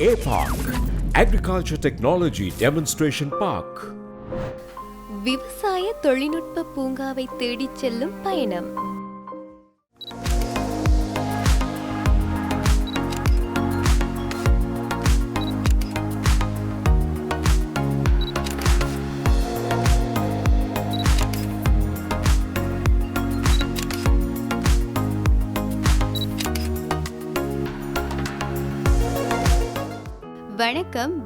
APARC, Agriculture Technology Demonstration Park. விவசாய தொழில்நுட்ப பூங்காவை தேடிச் செல்லும் பயணம் வணக்கம்.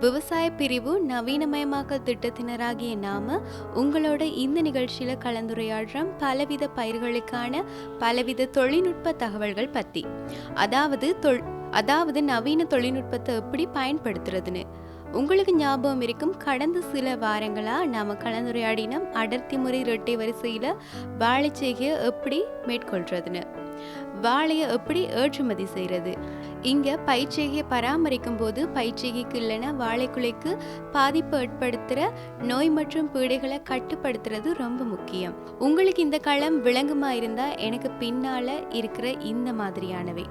விவசாய பிரிவு நவீனமயமாக்கல் திட்டத்தினராகிய நாம உங்களோட இந்த நிகழ்ச்சியில கலந்துரையாடுறோம் பலவித பயிர்களுக்கான பலவித தொழில்நுட்ப தகவல்கள் பத்தி. அதாவது தொல் அதாவது நவீன தொழில்நுட்பத்தை எப்படி பயன்படுத்துறதுன்னு. உங்களுக்கு ஞாபகம் இருக்கும் கடந்த சில வாரங்களாக நாம் கலந்துரையாடினோம் அடர்த்தி முறை இரட்டை வரிசையில் வாழைச்செய்கையை எப்படி மேற்கொள்றதுன்னு. வாழையை எப்படி ஏற்றுமதி செய்கிறது இங்கே பயிற்சிகையை பராமரிக்கும் போது பயிற்சிகைக்கு இல்லைன்னா வாழைக்குலைக்கு பாதிப்பு ஏற்படுத்துகிற நோய் மற்றும் பீடைகளை கட்டுப்படுத்துறது ரொம்ப முக்கியம். உங்களுக்கு இந்த களம் விளங்குமா இருந்தால் எனக்கு பின்னால் இருக்கிற இந்த மாதிரியானவை.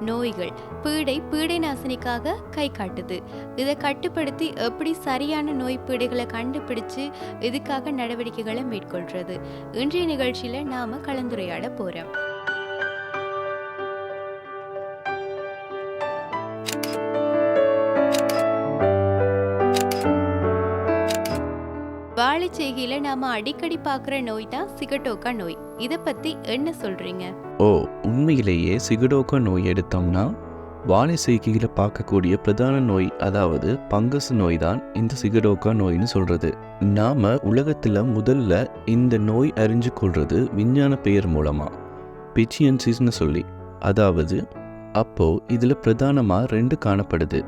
நோய்கள் பீடை பீடை நாசினிக்காக கை காட்டுது. இதை கட்டுப்படுத்தி எப்படி சரியான நோய் பீடைகளை கண்டுபிடிச்சு இதுக்காக நடவடிக்கைகளை மேற்கொள்றது. இன்றைய நிகழ்ச்சியில் நாம் கலந்துரையாட போகிறோம் வாழைச்செய்கையில நாம அடிக்கடி பார்க்குற நோய் தான் சிகட்டோக்கா நோய். இதை பத்தி என்ன சொல்றீங்க? ஓ உண்மையிலேயே சிகடோக்கா நோய் எடுத்தோம்னா வாழை செய்கையில் பார்க்கக்கூடிய பிரதான நோய் அதாவது பங்கஸ் நோய் தான் இந்த சிகடோக்கா நோய்னு சொல்றது. நாம உலகத்துல முதல்ல இந்த நோய் அறிஞ்சு கொள்றது விஞ்ஞான பெயர் மூலமா பிச்சியன்சிஸ்னு சொல்லி. அதாவது அப்போ இதில் பிரதானமாக ரெண்டு காணப்படுது.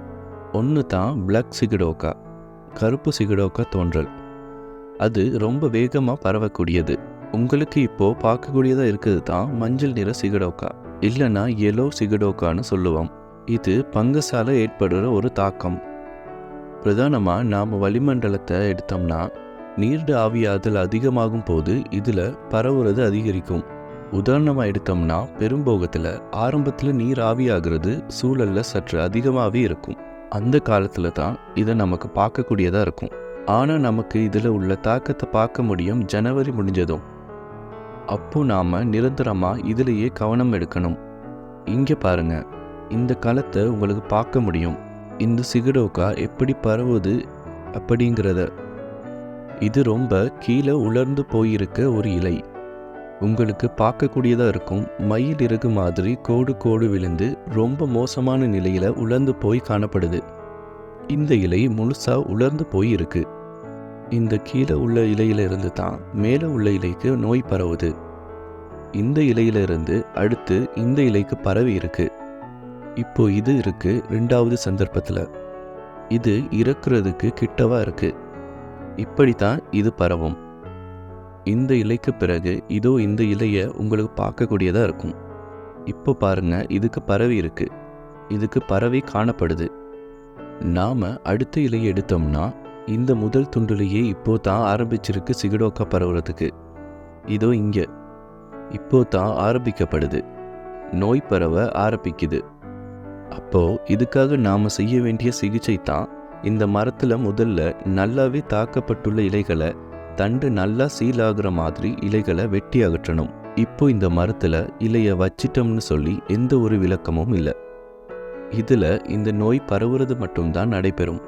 ஒன்று தான் பிளாக் சிகடோக்கா கருப்பு சிகடோக்கா தோன்றல். அது ரொம்ப வேகமாக பரவக்கூடியது. உங்களுக்கு இப்போ பார்க்கக்கூடியதாக இருக்கிறது தான் மஞ்சள் நிற சிகடோக்கா. இல்லைன்னா எலோ சிகடோக்கான்னு சொல்லுவோம். இது பங்கசால ஏற்படுற ஒரு தாக்கம். பிரதானமாக நாம் வளிமண்டலத்தை எடுத்தோம்னா நீர்டு ஆவியாதல் அதிகமாகும் போது இதில் பரவுறது அதிகரிக்கும். உதாரணமாக எடுத்தோம்னா பெரும்போகத்தில் ஆரம்பத்தில் நீர் ஆவியாகிறது சூழலில் சற்று அதிகமாகவே இருக்கும். அந்த காலத்தில் தான் இதை நமக்கு பார்க்கக்கூடியதாக இருக்கும். ஆனால் நமக்கு இதில் உள்ள தாக்கத்தை பார்க்க முடியும். ஜனவரி முடிஞ்சதும். அப்போ நாம் நிரந்தரமாக இதிலேயே கவனம் எடுக்கணும். இங்கே பாருங்க. இந்த காலத்தை உங்களுக்கு பார்க்க முடியும். இந்த சிகடோக்கா எப்படி பரவுது அப்படிங்கிறத. இது ரொம்ப கீழே உலர்ந்து போயிருக்க ஒரு இலை. உங்களுக்கு பார்க்கக்கூடியதாக இருக்கும். மயில் இறகு மாதிரி கோடு கோடு விழுந்து ரொம்ப மோசமான நிலையில் உலர்ந்து போய் காணப்படுது. இந்த இலை முழுசாக உலர்ந்து போயிருக்கு. இந்த கீழே உள்ள இலையில இருந்து தான் மேலே உள்ள இலைக்கு நோய் பரவுது. இந்த இலையிலிருந்து அடுத்து இந்த இலைக்கு பரவி இருக்கு. இப்போ இது இருக்கு ரெண்டாவது சந்தர்ப்பத்தில். இது இறக்குறதுக்கு கிட்டவா இருக்கு. இப்படித்தான் இது பரவும். இந்த இலைக்கு பிறகு இதோ இந்த இலையை உங்களுக்கு பார்க்கக்கூடியதாக இருக்கும். இப்போ பாருங்க இதுக்கு பரவி இருக்கு. இதுக்கு பரவி காணப்படுது. நாம் அடுத்த இலையை எடுத்தோம்னா இந்த முதல் துண்டுலேயே இப்போ தான் ஆரம்பிச்சிருக்கு சிகடோக்கா பரவுறதுக்கு. இதோ இங்கே. இப்போ தான் ஆரம்பிக்கப்படுது. நோய் பரவ ஆரம்பிக்குது. அப்போ இதுக்காக நாம செய்ய வேண்டிய சிகிச்சை தான் இந்த மரத்தில் முதல்ல நல்லாவே தாக்கப்பட்டுள்ள இலைகளை தண்டு நல்லா சீலாகிற மாதிரி இலைகளை வெட்டி அகற்றணும். இப்போ இந்த மரத்தில் இலையை வச்சிட்டோம்னு சொல்லி எந்த ஒரு விளக்கமும் இல்லை. இதில் இந்த நோய் பரவுறது மட்டும்தான் நடைபெறும்.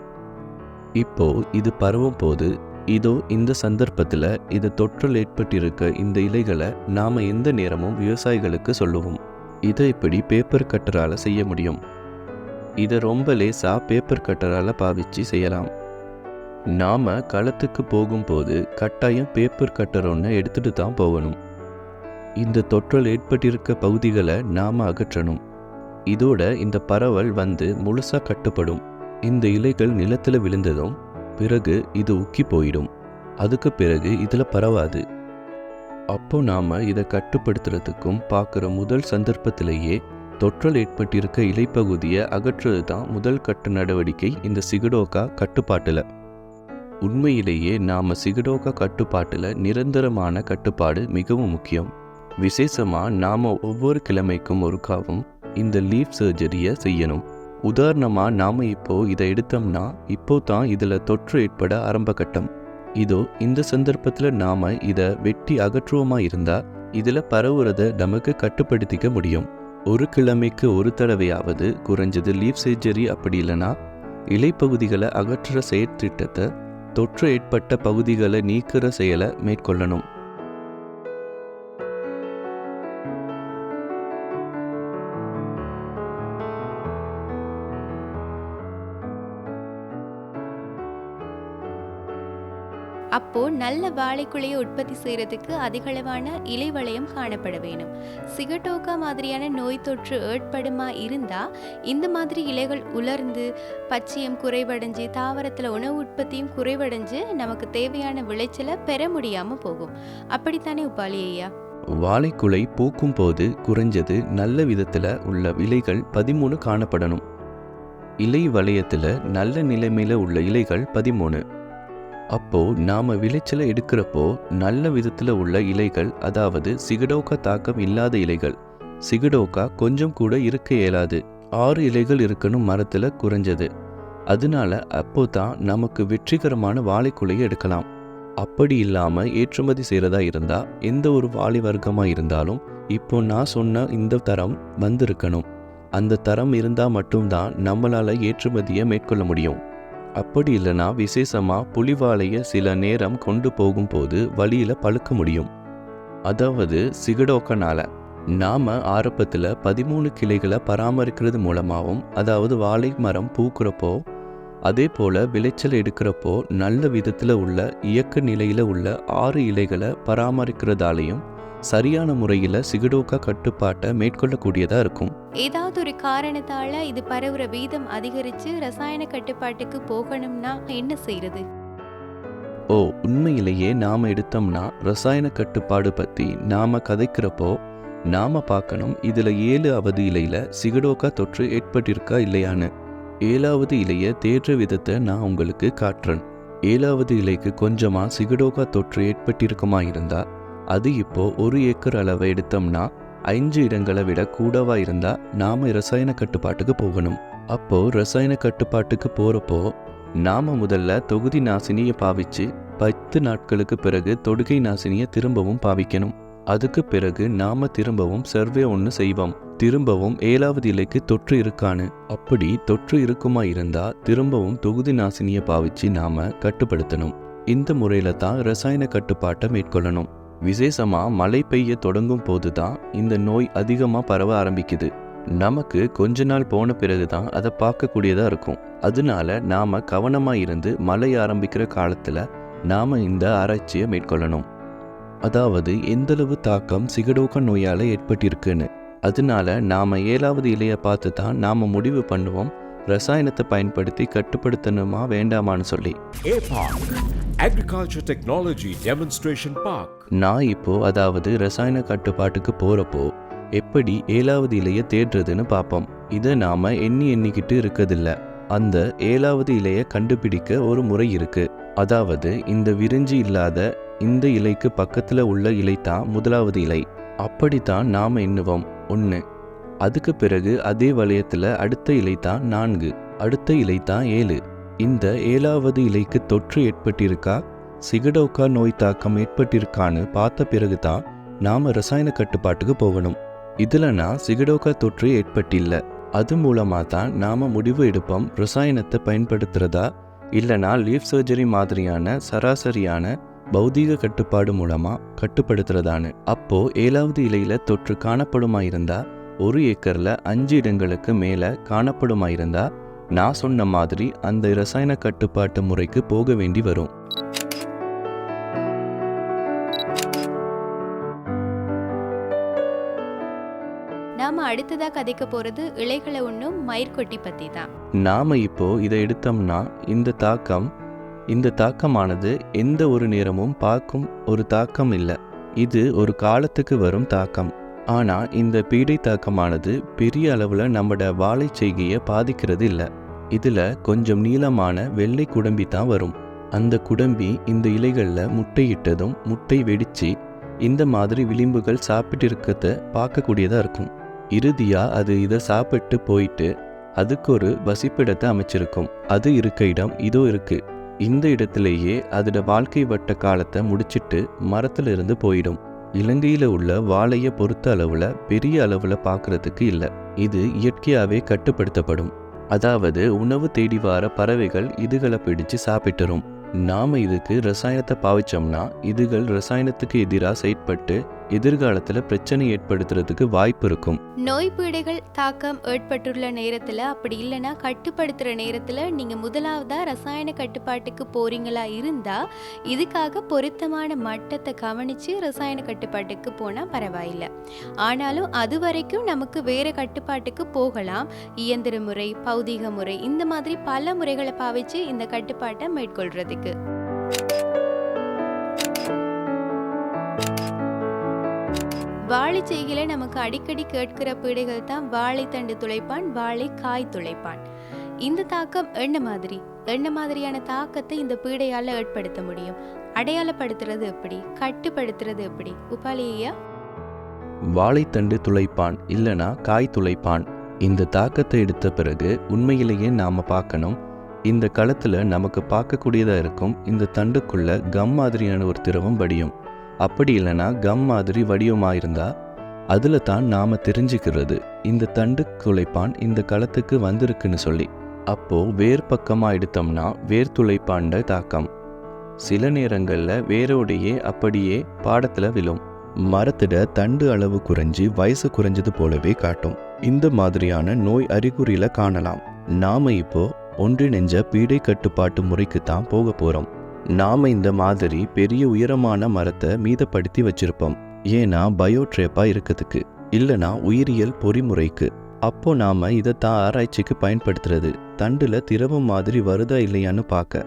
இப்போ இது பரவும் போது இதோ இந்த சந்தர்ப்பத்தில் இது தொற்றல் ஏற்பட்டிருக்க இந்த இலைகளை நாம் எந்த நேரமும் விவசாயிகளுக்கு சொல்லுவோம். இதை இப்படி பேப்பர் கட்டரால் செய்ய முடியும்? இதை ரொம்ப லேசாக பேப்பர் கட்டரால் பாவிச்சு செய்யலாம். நாம் களத்துக்கு போகும்போது கட்டாயம் பேப்பர் கட்டர் ஒன்று எடுத்துட்டு தான் போகணும். இந்த தொற்றல் ஏற்பட்டிருக்க பகுதிகளை நாம் அகற்றணும். இதோட இந்த பரவல் வந்து முழுசாக கட்டுப்படும். இந்த இலைகள் நிலத்தில் விழுந்ததும் பிறகு இது உக்கி போயிடும். அதுக்கு பிறகு இதில் பரவாது. அப்போ நாம் இதை கட்டுப்படுத்துறதுக்கும் பார்க்குற முதல் சந்தர்ப்பத்திலேயே தொற்றல் ஏற்பட்டிருக்க இலைப்பகுதியை அகற்றுறது தான் முதல் கட்டு நடவடிக்கை இந்த சிகடோக்கா கட்டுப்பாட்டில். உண்மையிலேயே நாம் சிகடோக்கா கட்டுப்பாட்டில் நிரந்தரமான கட்டுப்பாடு மிகவும் முக்கியம். விசேஷமாக நாம் ஒவ்வொரு கிழமைக்கும் ஒருக்காவும் இந்த லீஃப் சர்ஜரியை செய்யணும். உதாரணமாக நாம் இப்போ இதை எடுத்தோம்னா இப்போ தான் இதில் தொற்று ஏற்பட ஆரம்ப கட்டம். இதோ இந்த சந்தர்ப்பத்தில் நாம் இதை வெட்டி அகற்றுவோமா இருந்தால் இதில் பரவுறத நமக்கு கட்டுப்படுத்திக்க முடியும். ஒரு கிழமைக்கு ஒரு தடவையாவது குறைஞ்சது லீவ் சர்ஜரி அப்படி இல்லைன்னா இலைப்பகுதிகளை அகற்றுற செயற்திட்டத்தை தொற்று ஏற்பட்ட பகுதிகளை நீக்கிற செயலை மேற்கொள்ளணும். அப்போ நல்ல வாழைக்குலையை உற்பத்தி செய்கிறதுக்கு அதிகளவான இலை வளையம் காணப்பட வேணும் சிகட்டோக்கா மாதிரியான நோய் தொற்று ஏற்படுமா இருந்தால் இந்த மாதிரி இலைகள் உலர்ந்து பச்சையம் குறைவடைஞ்சு தாவரத்தில் உணவு உற்பத்தியும் குறைவடைஞ்சு நமக்கு தேவையான விளைச்சலை பெற முடியாமல் போகும். அப்படித்தானே உபாலி ஐயா? வாழைக்குலை பூக்கும் போது குறைஞ்சது நல்ல விதத்தில் உள்ள இலைகள் பதிமூணு காணப்படணும். இலை வளையத்தில் நல்ல நிலைமையில் உள்ள இலைகள் பதிமூணு. அப்போது நாம விளைச்சலை எடுக்கிறப்போ நல்ல விதத்தில் உள்ள இலைகள் அதாவது சிகடோக்கா தாக்கம் இல்லாத இலைகள். சிகடோக்கா கொஞ்சம் கூட இருக்க இயலாது. ஆறு இலைகள் இருக்கணும் மரத்தில் குறைஞ்சது. அதனால அப்போ தான் நமக்கு வெற்றிகரமான வாழைக்குலையை எடுக்கலாம். அப்படி இல்லாமல் ஏற்றுமதி செய்கிறதா இருந்தால் எந்த ஒரு வாழை வர்க்கமாக இருந்தாலும் இப்போ நான் சொன்ன இந்த தரம் வந்திருக்கணும். அந்த தரம் இருந்தால் மட்டும்தான் நம்மளால் ஏற்றுமதியை மேற்கொள்ள முடியும். அப்படி இல்லைனா விசேஷமாக புலிவாலையை சில நேரம் கொண்டு போகும்போது வழியில் பழுக்க முடியும். அதாவது சிகடோக்கனால். நாம் ஆரம்பத்தில் பதிமூணு கிளைகளை பராமரிக்கிறது மூலமாகவும் அதாவது வாழை மரம் பூக்கிறப்போ அதே போல் விளைச்சல் எடுக்கிறப்போ நல்ல விதத்தில் உள்ள இயக்க நிலையில் உள்ள ஆறு இலைகளை பராமரிக்கிறதாலையும் சரியான முறையில் சிகடோக்கா கட்டுப்பாட்டை மேற்கொள்ளக்கூடியதாக இருக்கும். ஏதாவது ஒரு காரணத்தால இது பரவுற வீதம் அதிகரிச்சு ரசாயன கட்டுப்பாட்டுக்கு போகணும்னா என்ன செய்யறது ஓ உண்மையிலேயே நாம் எடுத்தோம்னா ரசாயன கட்டுப்பாடு பற்றி நாம் கதைக்கிறப்போ நாம் பார்க்கணும் இதில் ஏழு அவது இலையில் சிகடோக்கா தொற்று ஏற்பட்டிருக்கா இல்லையான்னு. ஏழாவது இலையை தேற்ற விதத்தை நான் உங்களுக்கு காட்டுறேன். ஏழாவது இலைக்கு கொஞ்சமாக சிகடோக்கா தொற்று ஏற்பட்டிருக்குமா இருந்தா அது இப்போ ஒரு ஏக்கர் அளவை எடுத்தோம்னா ஐந்து இடங்களை விட கூடவா இருந்தா நாம ரசாயன கட்டுப்பாட்டுக்கு போகணும். அப்போ ரசாயன கட்டுப்பாட்டுக்கு போறப்போ நாம முதல்ல தொகுதி நாசினியை பாவிச்சு பத்து நாட்களுக்கு பிறகு தொடுகை நாசினியை திரும்பவும் பாவிக்கணும். அதுக்கு பிறகு நாம திரும்பவும் சர்வே ஒன்று செய்வோம். திரும்பவும் ஏழாவது இலைக்கு தொற்று இருக்கான்னு. அப்படி தொற்று இருக்குமா இருந்தா திரும்பவும் தொகுதி நாசினியை பாவிச்சு நாம கட்டுப்படுத்தணும். இந்த முறையில தான் ரசாயன கட்டுப்பாட்டை மேற்கொள்ளணும். விசேஷமாக மழை பெய்ய தொடங்கும் போது தான் இந்த நோய் அதிகமாக பரவ ஆரம்பிக்குது. நமக்கு கொஞ்ச நாள் போன பிறகு தான் அதை பார்க்கக்கூடியதாக இருக்கும். அதனால நாம் கவனமாக இருந்து மழை ஆரம்பிக்கிற காலத்தில் நாம் இந்த ஆராய்ச்சியை மேற்கொள்ளணும். அதாவது எந்தளவு தாக்கம் சிகடோக்க நோயால் ஏற்பட்டிருக்குன்னு. அதனால நாம் ஏழாவது இலையை பார்த்து தான் நாம் முடிவு பண்ணுவோம். ரசாயனத்தை பயன்படுத்தி கட்டுப்படுத்தணுமா வேண்டாமான்னு சொல்லி. Agriculture Technology Demonstration Park. நான் இப்போ அதாவது ரசாயன கட்டுப்பாட்டுக்கு போறப்போ எப்படி ஏழாவது இலையை தேடுறதுன்னு பார்ப்போம். இதை நாம எண்ணி எண்ணிக்கிட்டு இருக்கதில்ல அந்த ஏழாவது இலையை கண்டுபிடிக்க ஒரு முறை இருக்கு. அதாவது இந்த விரிஞ்சி இல்லாத இந்த இலைக்கு பக்கத்துல உள்ள இலை தான் முதலாவது இலை. அப்படித்தான் நாம எண்ணுவோம். ஒன்று அதுக்கு பிறகு அதே வளையத்துல அடுத்த இலை தான் நான்கு அடுத்த இலை தான் ஏழு. இந்த ஏழாவது இலைக்கு தொற்று ஏற்பட்டிருக்கா? சிகடோக்கா நோய் தாக்கம் ஏற்பட்டிருக்கான்னு பார்த்த பிறகு தான் நாம ரசாயன கட்டுப்பாட்டுக்கு போகணும். இதுலனா சிகடோக்கா தொற்று ஏற்பட்டில்ல. அது மூலமா தான் நாம முடிவு எடுப்போம் ரசாயனத்தை பயன்படுத்துறதா? இல்லைனா லீஃப் சர்ஜரி மாதிரியான சராசரியான பௌதீக கட்டுப்பாடு மூலமா கட்டுப்படுத்துறதான்னு. அப்போ ஏழாவது இலையில தொற்று காணப்படுமா இருந்தா ஒரு ஏக்கர்ல அஞ்சு இடங்களுக்கு மேல காணப்படுமா இருந்தா நான் சொன்ன மாதிரி அந்த ரசாயன கட்டுப்பாட்டு முறைக்கு போக வேண்டி வரும். நாம அடுத்ததா கதைக்க போறது இலைகளை உண்ணும் மயிர்கொட்டி பத்தி தான். நாம இப்போ இதை எடுத்தோம்னா இந்த தாக்கம் இந்த தாக்கமானது எந்த ஒரு நேரமும் பார்க்கும் ஒரு தாக்கம் இல்லை. இது ஒரு காலத்துக்கு வரும் தாக்கம். ஆனால் இந்த பீடை தாக்கமானது பெரிய அளவில் நம்மட வாழை செய்கையை பாதிக்கிறது இல்லை இதில் கொஞ்சம் நீளமான வெள்ளை குடம்பி தான் வரும். அந்த குடம்பி இந்த இலைகளில் முட்டையிட்டதும் முட்டை வெடித்து இந்த மாதிரி விளிம்புகள் சாப்பிட்டு இருக்கிறத பார்க்கக்கூடியதாக இருக்கும். இறுதியாக அது இதை சாப்பிட்டு போயிட்டு அதுக்கு ஒரு வசிப்பிடத்தை அமைச்சிருக்கும். அது இருக்க இடம் இதோ இருக்கு. இந்த இடத்திலேயே அதோட வாழ்க்கை வட்ட காலத்தை முடிச்சிட்டு மரத்துல இருந்து போயிடும். இலங்கையில் உள்ள வாழையை பொறுத்த அளவில் பெரிய அளவில் பார்க்குறதுக்கு இல்லை. இது இயற்கையாகவே கட்டுப்படுத்தப்படும். அதாவது உணவு தேடி வார பறவைகள் இதுகளை பிடிச்சு சாப்பிட்டுரும். நாம் இதுக்கு ரசாயனத்தை பாவிச்சோம்னா இதுகள் ரசாயனத்துக்கு எதிராக செயற்பட்டு எதிர்காலத்துல பிரச்சனை ஏற்படுத்துறதுக்கு வாய்ப்பு இருக்கும். நோய் பீடைகள் தாக்கம் ஏற்பட்டுள்ள நேரத்தில் அப்படி இல்லைன்னா கட்டுப்படுத்துகிற நேரத்தில் நீங்கள் முதலாவதாக ரசாயன கட்டுப்பாட்டுக்கு போறீங்களா இருந்தால் இதுக்காக பொருத்தமான மட்டத்தை கவனித்து ரசாயன கட்டுப்பாட்டுக்கு போனால் பரவாயில்லை. ஆனாலும் அது வரைக்கும் நமக்கு வேறு கட்டுப்பாட்டுக்கு போகலாம். இயந்திர முறை பௌதீக முறை இந்த மாதிரி பல முறைகளை பாவிச்சு இந்த கட்டுப்பாட்டை மேற்கொள்றதுக்கு. வாழை செய்கையில நமக்கு அடிக்கடி கேட்கிற பீடைகள் தான் வாழைத்தண்டு துளைப்பான் வாழை காய் துளைப்பான். இந்த தாக்கம் என்ன மாதிரி? என்ன மாதிரியான தாக்கத்தை இந்த பீடையால ஏற்படுத்த முடியும்? அடையாளப்படுத்துறது எப்படி? கட்டுப்படுத்துறது எப்படி? உபாலியா வாழைத்தண்டு துளைப்பான் இல்லனா காய் துளைப்பான். இந்த தாக்கத்தை எடுத்த பிறகு உண்மையிலேயே நாம் பார்க்கணும். இந்த களத்தில் நமக்கு பார்க்கக்கூடியதாக இருக்கும் இந்த தண்டுக்குள்ள கம் மாதிரியான ஒரு திரவம் படியும் அப்படி இல்லைன்னா கம் மாதிரி வடிவமாயிருந்தா அதுல தான் நாம தெரிஞ்சுக்கிறது. இந்த தண்டு துளைப்பான் இந்த களத்துக்கு வந்திருக்குன்னு சொல்லி. அப்போ வேர் பக்கமா எடுத்தோம்னா வேர் துளைப்பாண்ட தாக்கம். சில நேரங்களில் வேரோடையே அப்படியே பாடத்துல விழும். மரத்திட தண்டு அளவு குறைஞ்சி வயசு குறைஞ்சது போலவே காட்டும். இந்த மாதிரியான நோய் அறிகுறியில காணலாம். நாம இப்போ ஒன்றிணைஞ்ச பீடை கட்டுப்பாட்டு முறைக்கு தான் போக போறோம். நாம இந்த மாதிரி பெரிய உயரமான மரத்தை மீதப்படுத்தி வச்சிருப்போம். ஏன்னா பயோட்ரேப்பா இருக்கிறதுக்கு. இல்லைனா உயிரியல் பொறிமுறைக்கு. அப்போ நாம இதை தான் ஆராய்ச்சிக்கு பயன்படுத்துறது. தண்டுல திரவம் மாதிரி வருதா இல்லையான்னு பார்க்க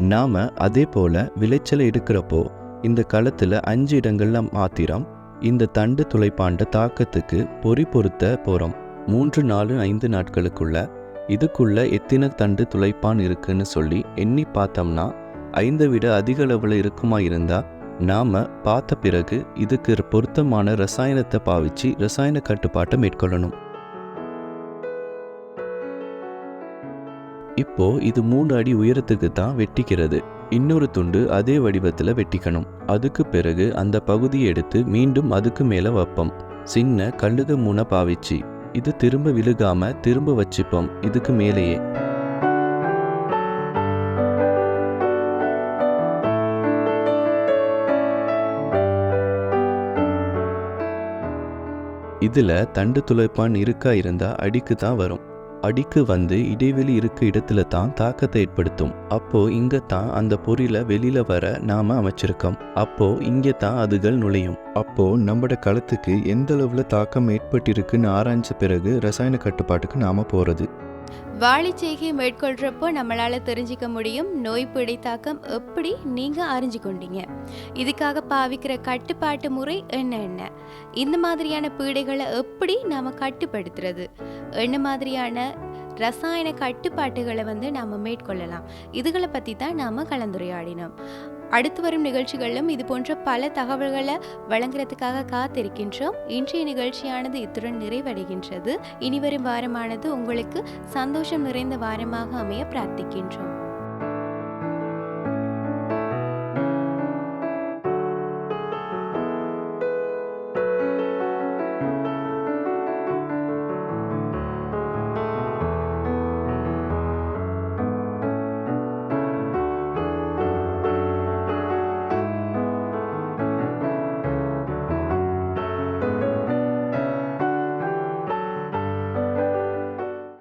நாம அதே போல விளைச்சலை எடுக்கிறப்போ இந்த களத்துல அஞ்சு இடங்கள்ல மாத்திரம் இந்த தண்டு துளைப்பாண்ட தாக்கத்துக்கு பொறி பொருத்த போகிறோம் மூன்று நாலு ஐந்து நாட்களுக்குள்ள இதுக்குள்ள எத்தனை தண்டு துளைப்பான் இருக்குன்னு சொல்லி எண்ணி பார்த்தோம்னா ஐந்தை விட அதிக அளவில் இருக்குமா இருந்தால் நாம் பார்த்த பிறகு இதுக்கு பொருத்தமான ரசாயனத்தை பாவிச்சு ரசாயன கட்டுப்பாட்டை மேற்கொள்ளணும். இப்போ இது மூணு அடி உயரத்துக்கு தான் வெட்டிக்கிறது. இன்னொரு துண்டு அதே வடிவத்தில் வெட்டிக்கணும். அதுக்கு பிறகு அந்த பகுதியை எடுத்து மீண்டும் அதுக்கு மேலே வைப்போம். சின்ன கல்லுக முனை பாவிச்சு இது திரும்ப விழுகாம திரும்ப வச்சுப்போம். இதுக்கு மேலேயே. இதில் தண்டு துளைப்பான் இருக்கா இருந்தால் அடிக்கு தான் வரும். அடிக்கு வந்து இடைவெளி இருக்க இடத்துல தான் தாக்கத்தை ஏற்படுத்தும். அப்போ இங்க தான் அந்த பொருளை வெளியில வர நாம அமைச்சிருக்கோம். அப்போ இங்க தான் அதுகள் நுழையும். அப்போ நம்மட களத்துக்கு எந்த அளவுல தாக்கம் ஏற்பட்டிருக்குன்னு ஆராய்ஞ்ச பிறகு ரசாயன கட்டுப்பாட்டுக்கு நாம போறது. வாழைச்செய்கை மேற்கொள்றப்போ நம்மளால தெரிஞ்சுக்க முடியும் நோய் பிடித்தாக்கம் எப்படி நீங்க அறிஞ்சு கொண்டீங்க. இதுக்காக பாவிக்கிற கட்டுப்பாட்டு முறை என்ன என்ன? இந்த மாதிரியான பீடைகளை எப்படி நாம கட்டுப்படுத்துறது? என்ன மாதிரியான ரசாயன கட்டுப்பாட்டுகளை வந்து நாம மேற்கொள்ளலாம்? இதுகளை பத்தி தான் நாம கலந்துரையாடினோம். அடுத்து வரும் நிகழ்ச்சிகளிலும் இது போன்ற பல தகவல்களை வழங்குறதுக்காக காத்திருக்கின்றோம். இன்றைய நிகழ்ச்சியானது இத்துடன் நிறைவடைகின்றது. இனிவரும் வாரமானது உங்களுக்கு சந்தோஷம் நிறைந்த வாரமாக அமைய பிரார்த்திக்கின்றோம்.